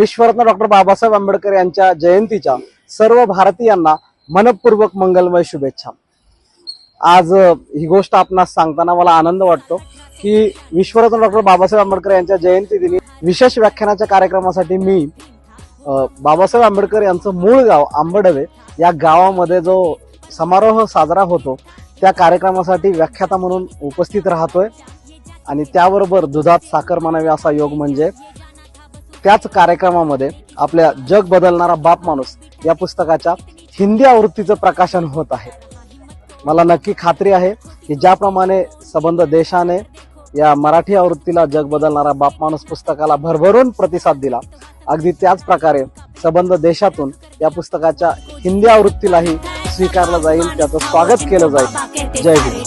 विश्वरत्न doctor Babasaheb Ambedkar यांच्या जयंतीच्या सर्व भारतीयांना मनपूर्वक मंगलमय शुभेच्छा. आज ही गोष्ट आपणास सांगताना मला आनंद वाटतो की विश्वरत्न डॉक्टर बाबासाहेब आंबेडकर यांच्या जयंती दिनी विशेष व्याख्यानाच्या कार्यक्रमासाठी मी बाबासाहेब आंबेडकर यांचं मूळ गाव आंबडवे या गावामध्ये जो समारोह साजरा होतो त्या कार्यक्रमासाठी व्याख्याता म्हणून उपस्थित राहतोय. आणि त्याबरोबर दुधात साखर म्हणावी असा योग म्हणजे त्याच कार्यक्रमामध्ये आपल्या जग बदलणारा बाप माणूस या पुस्तकाच्या हिंदी आवृत्तीचं प्रकाशन होत आहे. मला नक्की खात्री आहे की ज्याप्रमाणे संबंध देशाने या मराठी आवृत्तीला जग बदलणारा बाप माणूस पुस्तकाला भरभरून प्रतिसाद दिला अगदी त्याच प्रकारे संबंध देशातून या पुस्तकाच्या हिंदी आवृत्तीलाही स्वीकारलं जाईल त्याचं स्वागत केलं जाईल. जय हिंद.